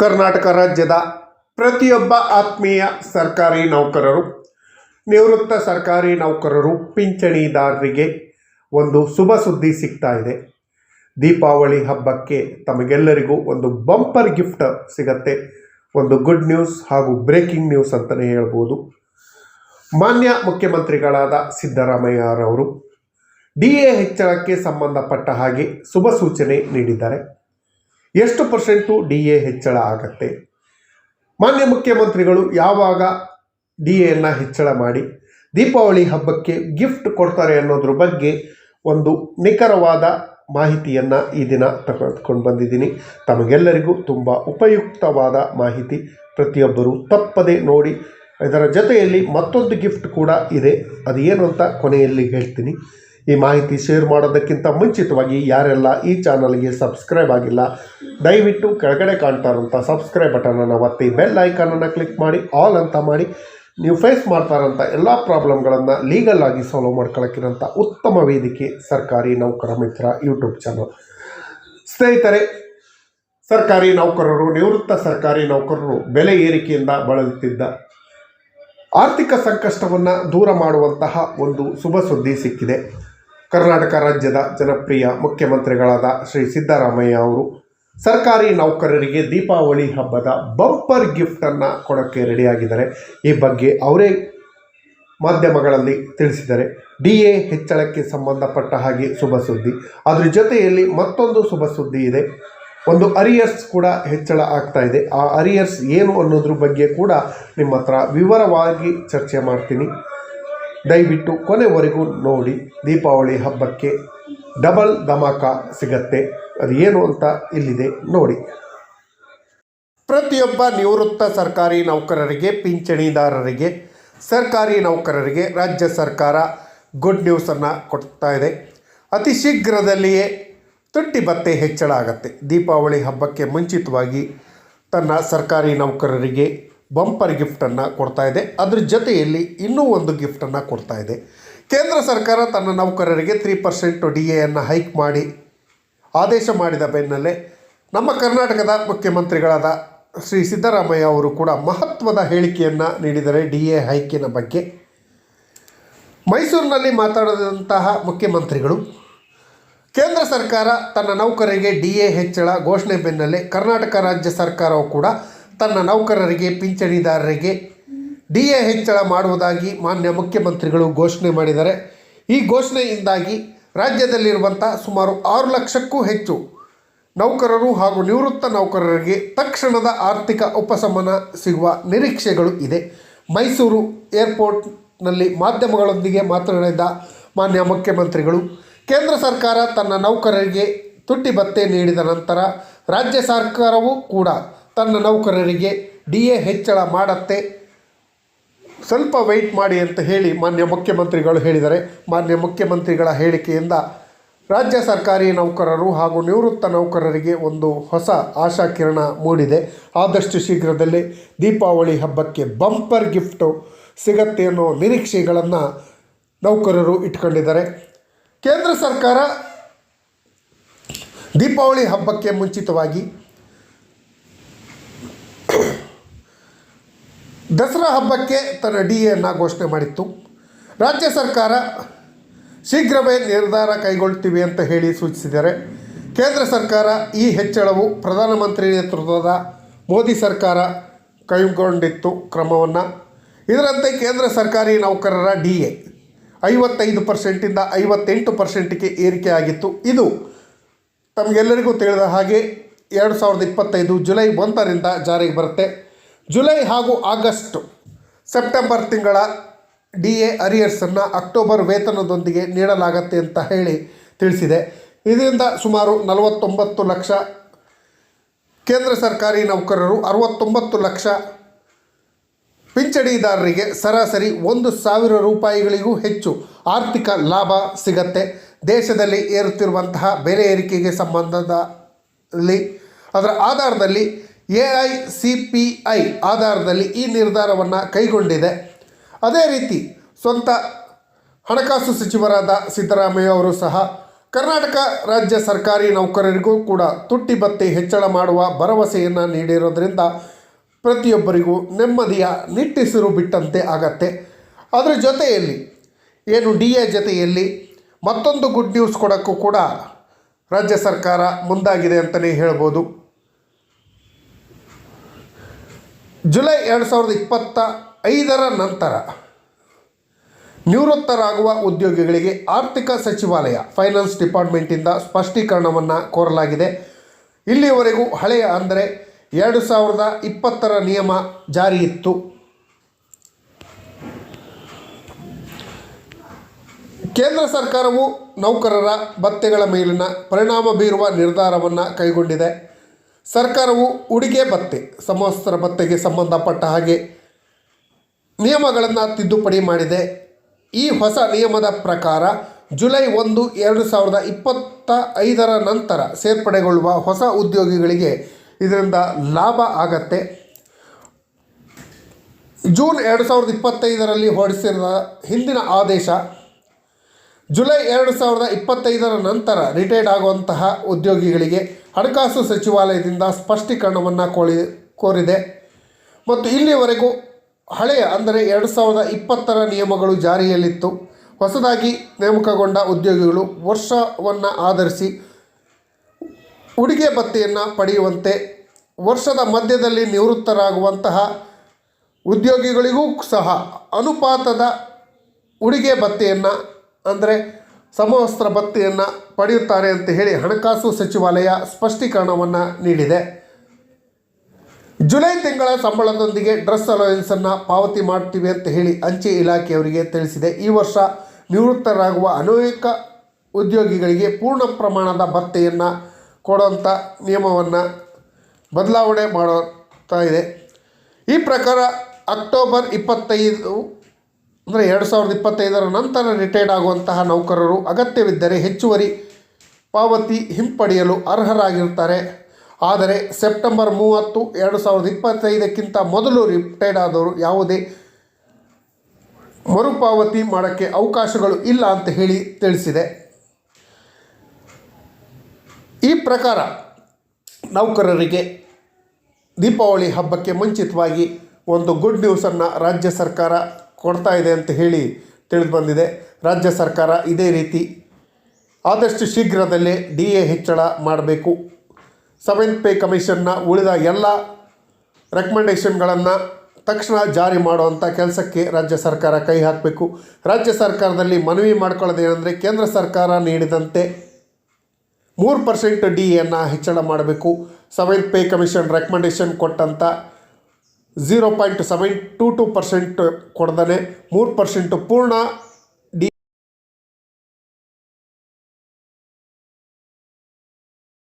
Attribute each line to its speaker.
Speaker 1: ಕರ್ನಾಟಕ ರಾಜ್ಯದ ಪ್ರತಿಯೊಬ್ಬ ಆತ್ಮೀಯ ಸರ್ಕಾರಿ ನೌಕರರು, ನಿವೃತ್ತ ಸರ್ಕಾರಿ ನೌಕರರು, ಪಿಂಚಣಿದಾರರಿಗೆ ಒಂದು ಶುಭ ಸುದ್ದಿ ಸಿಗ್ತಾ ಇದೆ. ದೀಪಾವಳಿ ಹಬ್ಬಕ್ಕೆ ತಮಗೆಲ್ಲರಿಗೂ ಒಂದು ಬಂಪರ್ ಗಿಫ್ಟ್ ಸಿಗತ್ತೆ. ಒಂದು ಗುಡ್ ನ್ಯೂಸ್ ಹಾಗೂ ಬ್ರೇಕಿಂಗ್ ನ್ಯೂಸ್ ಅಂತಲೇ ಹೇಳ್ಬೋದು. ಮಾನ್ಯ ಮುಖ್ಯಮಂತ್ರಿಗಳಾದ ಸಿದ್ದರಾಮಯ್ಯರವರು ಡಿ ಎ ಹೆಚ್ಚಳಕ್ಕೆ ಸಂಬಂಧಪಟ್ಟ ಹಾಗೆ ಶುಭ ಸೂಚನೆ ನೀಡಿದ್ದಾರೆ. ಎಷ್ಟು ಪರ್ಸೆಂಟು ಡಿ ಎ ಹೆಚ್ಚಳ ಆಗತ್ತೆ? ಮಾನ್ಯ ಮುಖ್ಯಮಂತ್ರಿಗಳು ಯಾವಾಗ ಡಿ ಎನ್ನು ಹೆಚ್ಚಳ ಮಾಡಿ? ದೀಪಾವಳಿ ಹಬ್ಬಕ್ಕೆ ಗಿಫ್ಟ್ ಕೊಡ್ತಾರೆ ಅನ್ನೋದ್ರ ಬಗ್ಗೆ ಒಂದು ನಿಖರವಾದ ಮಾಹಿತಿಯನ್ನು ಈ ದಿನ ತೆಗೆದುಕೊಂಡು ಬಂದಿದ್ದೀನಿ. ತಮಗೆಲ್ಲರಿಗೂ ತುಂಬ ಉಪಯುಕ್ತವಾದ ಮಾಹಿತಿ. ಪ್ರತಿಯೊಬ್ಬರು ತಪ್ಪದೆ ನೋಡಿ. ಇದರ ಜೊತೆಯಲ್ಲಿ ಮತ್ತೊಂದು ಗಿಫ್ಟ್ ಕೂಡ ಇದೆ. ಅದು ಏನು ಅಂತ ಕೊನೆಯಲ್ಲಿ ಹೇಳ್ತೀನಿ. ಈ ಮಾಹಿತಿ ಶೇರ್ ಮಾಡೋದಕ್ಕಿಂತ ಮುಂಚಿತವಾಗಿ ಯಾರೆಲ್ಲ ಈ ಚಾನಲ್ಗೆ ಸಬ್ಸ್ಕ್ರೈಬ್ ಆಗಿಲ್ಲ, ದಯವಿಟ್ಟು ಕೆಳಗಡೆ ಕಾಣ್ತಾ ಇರೋಂಥ ಸಬ್ಸ್ಕ್ರೈಬ್ ಬಟನನ್ನು ಒತ್ತಿ ಬೆಲ್ ಐಕಾನನ್ನು ಕ್ಲಿಕ್ ಮಾಡಿ ಆಲ್ ಅಂತ ಮಾಡಿ, ನೀವು ಫೇಸ್ ಮಾಡ್ತಾ ಇರೋಂಥ ಎಲ್ಲ ಪ್ರಾಬ್ಲಮ್ಗಳನ್ನು ಲೀಗಲ್ ಆಗಿ ಸಾಲ್ವ್ ಮಾಡ್ಕೊಳ್ಳೋಕ್ಕಿರೋಂಥ ಉತ್ತಮ ವೇದಿಕೆ ಸರ್ಕಾರಿ ನೌಕರ ಮಿತ್ರ ಯೂಟ್ಯೂಬ್ ಚಾನಲ್ ಸ್ನೇಹಿತರೆ, ಸರ್ಕಾರಿ ನೌಕರರು, ನಿವೃತ್ತ ಸರ್ಕಾರಿ ನೌಕರರು ಬೆಲೆ ಏರಿಕೆಯಿಂದ ಬಳಲುತ್ತಿದ್ದ ಆರ್ಥಿಕ ಸಂಕಷ್ಟವನ್ನು ದೂರ ಮಾಡುವಂತಹ ಒಂದು ಶುಭ ಸುದ್ದಿ ಸಿಕ್ಕಿದೆ. ಕರ್ನಾಟಕ ರಾಜ್ಯದ ಜನಪ್ರಿಯ ಮುಖ್ಯಮಂತ್ರಿಗಳಾದ ಶ್ರೀ ಸಿದ್ದರಾಮಯ್ಯ ಅವರು ಸರ್ಕಾರಿ ನೌಕರರಿಗೆ ದೀಪಾವಳಿ ಹಬ್ಬದ ಬಂಪರ್ ಗಿಫ್ಟನ್ನು ಕೊಡೋಕ್ಕೆ ರೆಡಿಯಾಗಿದ್ದಾರೆ. ಈ ಬಗ್ಗೆ ಅವರೇ ಮಾಧ್ಯಮಗಳಲ್ಲಿ ತಿಳಿಸಿದ್ದಾರೆ. ಡಿ ಎ ಹೆಚ್ಚಳಕ್ಕೆ ಸಂಬಂಧಪಟ್ಟ ಹಾಗೆ ಶುಭ ಸುದ್ದಿ. ಅದ್ರ ಜೊತೆಯಲ್ಲಿ ಮತ್ತೊಂದು ಶುಭ ಸುದ್ದಿ ಇದೆ. ಒಂದು ಅರಿಯರ್ಸ್ ಕೂಡ ಹೆಚ್ಚಳ ಆಗ್ತಾ ಇದೆ. ಆ ಅರಿಯರ್ಸ್ ಏನು ಅನ್ನೋದ್ರ ಬಗ್ಗೆ ಕೂಡ ನಿಮ್ಮ ಹತ್ರ ವಿವರವಾಗಿ ಚರ್ಚೆ ಮಾಡ್ತೀನಿ. ದಯವಿಟ್ಟು ಕೊನೆವರೆಗೂ ನೋಡಿ ದೀಪಾವಳಿ ಹಬ್ಬಕ್ಕೆ ಡಬಲ್ ಧಮಾಕ ಸಿಗತ್ತೆ. ಅದು ಏನು ಅಂತ ಇಲ್ಲಿದೆ ನೋಡಿ. ಪ್ರತಿಯೊಬ್ಬ ನಿವೃತ್ತ ಸರ್ಕಾರಿ ನೌಕರರಿಗೆ, ಪಿಂಚಣಿದಾರರಿಗೆ, ಸರ್ಕಾರಿ ನೌಕರರಿಗೆ ರಾಜ್ಯ ಸರ್ಕಾರ ಗುಡ್ ನ್ಯೂಸನ್ನು ಕೊಡ್ತಾ ಇದೆ. ಅತಿ ಶೀಘ್ರದಲ್ಲಿಯೇ ತುಟ್ಟಿ ಭತ್ತೆ ಹೆಚ್ಚಳ ಆಗತ್ತೆ. ದೀಪಾವಳಿ ಹಬ್ಬಕ್ಕೆ ಮುಂಚಿತವಾಗಿ ತನ್ನ ಸರ್ಕಾರಿ ನೌಕರರಿಗೆ ಬಂಪರ್ ಗಿಫ್ಟನ್ನು ಕೊಡ್ತಾ ಇದೆ. ಅದ್ರ ಜೊತೆಯಲ್ಲಿ ಇನ್ನೂ ಒಂದು ಗಿಫ್ಟನ್ನು ಕೊಡ್ತಾ ಇದೆ. ಕೇಂದ್ರ ಸರ್ಕಾರ ತನ್ನ ನೌಕರರಿಗೆ ತ್ರೀ ಪರ್ಸೆಂಟ್ ಡಿ ಎಯನ್ನು ಹೈಕ್ ಮಾಡಿ ಆದೇಶ ಮಾಡಿದ ಬೆನ್ನಲ್ಲೇ ನಮ್ಮ ಕರ್ನಾಟಕದ ಮುಖ್ಯಮಂತ್ರಿಗಳಾದ ಶ್ರೀ ಸಿದ್ದರಾಮಯ್ಯ ಅವರು ಕೂಡ ಮಹತ್ವದ ಹೇಳಿಕೆಯನ್ನು ನೀಡಿದರೆ ಡಿ ಎ ಹೈಕಿನ ಬಗ್ಗೆ. ಮೈಸೂರಿನಲ್ಲಿ ಮಾತಾಡಿದಂತಹ ಮುಖ್ಯಮಂತ್ರಿಗಳು, ಕೇಂದ್ರ ಸರ್ಕಾರ ತನ್ನ ನೌಕರರಿಗೆ ಡಿ ಎ ಹೆಚ್ಚಳ ಘೋಷಣೆ ಬೆನ್ನಲ್ಲೇ ಕರ್ನಾಟಕ ರಾಜ್ಯ ಸರ್ಕಾರವು ಕೂಡ ತನ್ನ ನೌಕರರಿಗೆ, ಪಿಂಚಣಿದಾರರಿಗೆ ಡಿ ಎ ಹೆಚ್ಚಳ ಮಾಡುವುದಾಗಿ ಮಾನ್ಯ ಮುಖ್ಯಮಂತ್ರಿಗಳು ಘೋಷಣೆ ಮಾಡಿದ್ದಾರೆ. ಈ ಘೋಷಣೆಯಿಂದಾಗಿ ರಾಜ್ಯದಲ್ಲಿರುವಂಥ ಸುಮಾರು ಆರು ಲಕ್ಷಕ್ಕೂ ಹೆಚ್ಚು ನೌಕರರು ಹಾಗೂ ನಿವೃತ್ತ ನೌಕರರಿಗೆ ತಕ್ಷಣದ ಆರ್ಥಿಕ ಉಪಶಮನ ಸಿಗುವ ನಿರೀಕ್ಷೆಗಳು ಇದೆ. ಮೈಸೂರು ಏರ್ಪೋರ್ಟ್ನಲ್ಲಿ ಮಾಧ್ಯಮಗಳೊಂದಿಗೆ ಮಾತನಾಡಿದ ಮಾನ್ಯ ಮುಖ್ಯಮಂತ್ರಿಗಳು, ಕೇಂದ್ರ ಸರ್ಕಾರ ತನ್ನ ನೌಕರರಿಗೆ ತುಟ್ಟಿ ಭತ್ತೆ ನೀಡಿದ ನಂತರ ರಾಜ್ಯ ಸರ್ಕಾರವೂ ಕೂಡ ತನ್ನ ನೌಕರರಿಗೆ ಡಿ ಎ ಹೆಚ್ಚಳ ಮಾಡತ್ತೆ. ಸ್ವಲ್ಪ ವೆಯ್ಟ್ ಮಾಡಿ ಅಂತ ಹೇಳಿ ಮಾನ್ಯ ಮುಖ್ಯಮಂತ್ರಿಗಳು ಹೇಳಿದರೆ, ಮಾನ್ಯ ಮುಖ್ಯಮಂತ್ರಿಗಳ ಹೇಳಿಕೆಯಿಂದ ರಾಜ್ಯ ಸರ್ಕಾರಿ ನೌಕರರು ಹಾಗೂ ನಿವೃತ್ತ ನೌಕರರಿಗೆ ಒಂದು ಹೊಸ ಆಶಾಕಿರಣ ಮೂಡಿದೆ. ಆದಷ್ಟು ಶೀಘ್ರದಲ್ಲೇ ದೀಪಾವಳಿ ಹಬ್ಬಕ್ಕೆ ಬಂಪರ್ ಗಿಫ್ಟು ಸಿಗತ್ತೆ ಅನ್ನೋ ನಿರೀಕ್ಷೆಗಳನ್ನು ನೌಕರರು ಇಟ್ಕೊಂಡಿದ್ದಾರೆ. ಕೇಂದ್ರ ಸರ್ಕಾರ ದೀಪಾವಳಿ ಹಬ್ಬಕ್ಕೆ ಮುಂಚಿತವಾಗಿ ದಸರಾ ಹಬ್ಬಕ್ಕೆ ತನ್ನ ಡಿ ಎನ್ನು ಘೋಷಣೆ ಮಾಡಿತ್ತು. ರಾಜ್ಯ ಸರ್ಕಾರ ಶೀಘ್ರವೇ ನಿರ್ಧಾರ ಕೈಗೊಳ್ತೀವಿ ಅಂತ ಹೇಳಿ ಸೂಚಿಸಿದ್ದಾರೆ. ಕೇಂದ್ರ ಸರ್ಕಾರ ಈ ಹೆಚ್ಚಳವು ಪ್ರಧಾನಮಂತ್ರಿ ನೇತೃತ್ವದ ಮೋದಿ ಸರ್ಕಾರ ಕೈಗೊಂಡಿತ್ತು ಕ್ರಮವನ್ನು. ಇದರಂತೆ ಕೇಂದ್ರ ಸರ್ಕಾರಿ ನೌಕರರ ಡಿ ಎ ಐವತ್ತೈದು ಪರ್ಸೆಂಟಿಂದ ಐವತ್ತೆಂಟು ಪರ್ಸೆಂಟಿಗೆ ಏರಿಕೆ ಆಗಿತ್ತು. ಇದು ತಮಗೆಲ್ಲರಿಗೂ ತಿಳಿದ ಹಾಗೆ ಎರಡು ಸಾವಿರದ ಇಪ್ಪತ್ತೈದು ಜುಲೈ ಒಂದರಿಂದ ಜಾರಿಗೆ ಬರುತ್ತೆ. ಜುಲೈ ಹಾಗೂ ಆಗಸ್ಟ್ ಸೆಪ್ಟೆಂಬರ್ ತಿಂಗಳ ಡಿ ಎ ಅರಿಯರ್ಸನ್ನು ಅಕ್ಟೋಬರ್ ವೇತನದೊಂದಿಗೆ ನೀಡಲಾಗತ್ತೆ ಅಂತ ಹೇಳಿ ತಿಳಿಸಿದೆ. ಇದರಿಂದ ಸುಮಾರು ನಲವತ್ತೊಂಬತ್ತು ಲಕ್ಷ ಕೇಂದ್ರ ಸರ್ಕಾರಿ ನೌಕರರು, ಅರವತ್ತೊಂಬತ್ತು ಲಕ್ಷ ಪಿಂಚಣಿದಾರರಿಗೆ ಸರಾಸರಿ ಒಂದು ಸಾವಿರ ರೂಪಾಯಿಗಳಿಗೂ ಹೆಚ್ಚು ಆರ್ಥಿಕ ಲಾಭ ಸಿಗತ್ತೆ. ದೇಶದಲ್ಲಿ ಏರುತ್ತಿರುವಂತಹ ಬೆಲೆ ಏರಿಕೆಗೆ ಸಂಬಂಧದಲ್ಲಿ, ಅದರ ಆಧಾರದಲ್ಲಿ A I C P I ಆಧಾರದಲ್ಲಿ ಈ ನಿರ್ಧಾರವನ್ನು ಕೈಗೊಂಡಿದೆ. ಅದೇ ರೀತಿ ಸ್ವಂತ ಹಣಕಾಸು ಸಚಿವರಾದ ಸಿದ್ದರಾಮಯ್ಯ ಅವರು ಸಹ ಕರ್ನಾಟಕ ರಾಜ್ಯ ಸರ್ಕಾರಿ ನೌಕರರಿಗೂ ಕೂಡ ತುಟ್ಟಿ ಬತ್ತಿ ಹೆಚ್ಚಳ ಮಾಡುವ ಭರವಸೆಯನ್ನು ನೀಡಿರೋದರಿಂದ ಪ್ರತಿಯೊಬ್ಬರಿಗೂ ನೆಮ್ಮದಿಯ ನಿಟ್ಟಿಸಿರು ಬಿಟ್ಟಂತೆ ಆಗತ್ತೆ. ಅದರ ಜೊತೆಯಲ್ಲಿ ಏನು ಡಿ ಎ ಜೊತೆಯಲ್ಲಿ ಮತ್ತೊಂದು ಗುಡ್ ನ್ಯೂಸ್ ಕೊಡೋಕ್ಕೂ ಕೂಡ ರಾಜ್ಯ ಸರ್ಕಾರ ಮುಂದಾಗಿದೆ ಅಂತಲೇ ಹೇಳ್ಬೋದು. ಜುಲೈ ಎರಡು ಸಾವಿರದ ಇಪ್ಪತ್ತ ಐದರ ನಂತರ ನಿವೃತ್ತರಾಗುವ ಉದ್ಯೋಗಿಗಳಿಗೆ ಆರ್ಥಿಕ ಸಚಿವಾಲಯ ಫೈನಾನ್ಸ್ ಡಿಪಾರ್ಟ್ಮೆಂಟಿಂದ ಸ್ಪಷ್ಟೀಕರಣವನ್ನು ಕೋರಲಾಗಿದೆ. ಇಲ್ಲಿಯವರೆಗೂ ಹಳೆಯ ಅಂದರೆ ಎರಡು ಸಾವಿರದ ಇಪ್ಪತ್ತರ ನಿಯಮ ಜಾರಿಯಿತ್ತು ಕೇಂದ್ರ ಸರ್ಕಾರವು ನೌಕರರ ಭತ್ಯೆಗಳ ಮೇಲಿನ ಪರಿಣಾಮ ಬೀರುವ ನಿರ್ಧಾರವನ್ನು ಕೈಗೊಂಡಿದೆ. ಸರ್ಕಾರವು ಉಡುಗೆ ಭತ್ತೆ ಸಮವಸ್ತ್ರ ಭತ್ತೆಗೆ ಸಂಬಂಧಪಟ್ಟ ಹಾಗೆ ನಿಯಮಗಳನ್ನು ತಿದ್ದುಪಡಿ ಮಾಡಿದೆ. ಈ ಹೊಸ ನಿಯಮದ ಪ್ರಕಾರ ಜುಲೈ ಒಂದು, ಎರಡು ಸಾವಿರದ ಇಪ್ಪತ್ತ ಐದರ ನಂತರ ಸೇರ್ಪಡೆಗೊಳ್ಳುವ ಹೊಸ ಉದ್ಯೋಗಿಗಳಿಗೆ ಇದರಿಂದ ಲಾಭ ಆಗತ್ತೆ. ಜೂನ್ ಎರಡು ಸಾವಿರದ ಇಪ್ಪತ್ತೈದರಲ್ಲಿ ಹೊರಡಿಸಿರುವ ಹಿಂದಿನ ಆದೇಶ ಜುಲೈ ಎರಡು ಸಾವಿರದ ಇಪ್ಪತ್ತೈದರ ನಂತರ ರಿಟೈರ್ಡ್ ಆಗುವಂತಹ ಉದ್ಯೋಗಿಗಳಿಗೆ ಹಣಕಾಸು ಸಚಿವಾಲಯದಿಂದ ಸ್ಪಷ್ಟೀಕರಣವನ್ನು ಕೋಳಿ, ಕೋರಿದೆ. ಮತ್ತು ಇಲ್ಲಿಯವರೆಗೂ ಹಳೆಯ ಅಂದರೆ ಎರಡು ಸಾವಿರದ ಇಪ್ಪತ್ತರ ನಿಯಮಗಳು ಜಾರಿಯಲ್ಲಿತ್ತು. ಹೊಸದಾಗಿ ನೇಮಕಗೊಂಡ ಉದ್ಯೋಗಿಗಳು ವರ್ಷವನ್ನು ಆಧರಿಸಿ ಉಡುಗೆ ಭತ್ತೆಯನ್ನು ಪಡೆಯುವಂತೆ ವರ್ಷದ ಮಧ್ಯದಲ್ಲಿ ನಿವೃತ್ತರಾಗುವಂತಹ ಉದ್ಯೋಗಿಗಳಿಗೂ ಸಹ ಅನುಪಾತದ ಉಡುಗೆ ಭತ್ಯೆಯನ್ನು ಅಂದರೆ ಸಮವಸ್ತ್ರ ಭತ್ಯೆಯನ್ನು ಪಡೆಯುತ್ತಾರೆ ಅಂತ ಹೇಳಿ ಹಣಕಾಸು ಸಚಿವಾಲಯ ಸ್ಪಷ್ಟೀಕರಣವನ್ನು ನೀಡಿದೆ. ಜುಲೈ ತಿಂಗಳ ಸಂಬಳದೊಂದಿಗೆ ಡ್ರೆಸ್ ಅಲೋಯನ್ಸನ್ನು ಪಾವತಿ ಮಾಡ್ತೀವಿ ಅಂತ ಹೇಳಿ ಅಂಚೆ ಇಲಾಖೆಯವರಿಗೆ ತಿಳಿಸಿದೆ. ಈ ವರ್ಷ ನಿವೃತ್ತರಾಗುವ ಅನೇಕ ಉದ್ಯೋಗಿಗಳಿಗೆ ಪೂರ್ಣ ಪ್ರಮಾಣದ ಭತ್ತೆಯನ್ನು ಕೊಡುವಂಥ ನಿಯಮವನ್ನು ಬದಲಾವಣೆ ಮಾಡುತ್ತಾ ಇದೆ. ಈ ಪ್ರಕಾರ ಅಕ್ಟೋಬರ್ ಇಪ್ಪತ್ತೈದು ಅಂದರೆ ಎರಡು ಸಾವಿರದ ಇಪ್ಪತ್ತೈದರ ನಂತರ ರಿಟೈರ್ಡ್ ಆಗುವಂತಹ ನೌಕರರು ಅಗತ್ಯವಿದ್ದರೆ ಹೆಚ್ಚುವರಿ ಪಾವತಿ ಹಿಂಪಡೆಯಲು ಅರ್ಹರಾಗಿರುತ್ತಾರೆ. ಆದರೆ ಸೆಪ್ಟೆಂಬರ್ ಮೂವತ್ತು ಎರಡು ಸಾವಿರದ ಇಪ್ಪತ್ತೈದಕ್ಕಿಂತ ಮೊದಲು ರಿಟೈರ್ಡ್ ಆದವರು ಯಾವುದೇ ಮರುಪಾವತಿ ಮಾಡೋಕ್ಕೆ ಅವಕಾಶಗಳು ಇಲ್ಲ ಅಂತ ಹೇಳಿ ತಿಳಿಸಿದೆ. ಈ ಪ್ರಕಾರ ನೌಕರರಿಗೆ ದೀಪಾವಳಿ ಹಬ್ಬಕ್ಕೆ ಮುಂಚಿತವಾಗಿ ಒಂದು ಗುಡ್ ನ್ಯೂಸನ್ನು ರಾಜ್ಯ ಸರ್ಕಾರ ಕೊಡ್ತಾ ಇದೆ ಅಂತ ಹೇಳಿ ತಿಳಿದು ಬಂದಿದೆ. ರಾಜ್ಯ ಸರ್ಕಾರ ಇದೇ ರೀತಿ ಆದಷ್ಟು ಶೀಘ್ರದಲ್ಲೇ ಡಿ ಎ ಹೆಚ್ಚಳ ಮಾಡಬೇಕು. ಸೆವೆಂತ್ ಪೇ ಕಮಿಷನ್ನ ಉಳಿದ ಎಲ್ಲ ರೆಕಮೆಂಡೇಷನ್ಗಳನ್ನು ತಕ್ಷಣ ಜಾರಿ ಮಾಡುವಂಥ ಕೆಲಸಕ್ಕೆ ರಾಜ್ಯ ಸರ್ಕಾರ ಕೈ ಹಾಕಬೇಕು. ರಾಜ್ಯ ಸರ್ಕಾರದಲ್ಲಿ ಮನವಿ ಮಾಡ್ಕೊಳ್ಳೋದೇನೆಂದರೆ ಕೇಂದ್ರ ಸರ್ಕಾರ ನೀಡಿದಂತೆ ಮೂರು ಪರ್ಸೆಂಟ್ ಡಿ ಎನ್ನು ಹೆಚ್ಚಳ ಮಾಡಬೇಕು. ಸೆವೆಂತ್ ಪೇ ಕಮಿಷನ್ ರೆಕಮೆಂಡೇಷನ್ ಕೊಟ್ಟಂಥ zero point seven two two percent ಕೊಡ್ದೇ ಮೂರು ಪರ್ಸೆಂಟ್ ಪೂರ್ಣ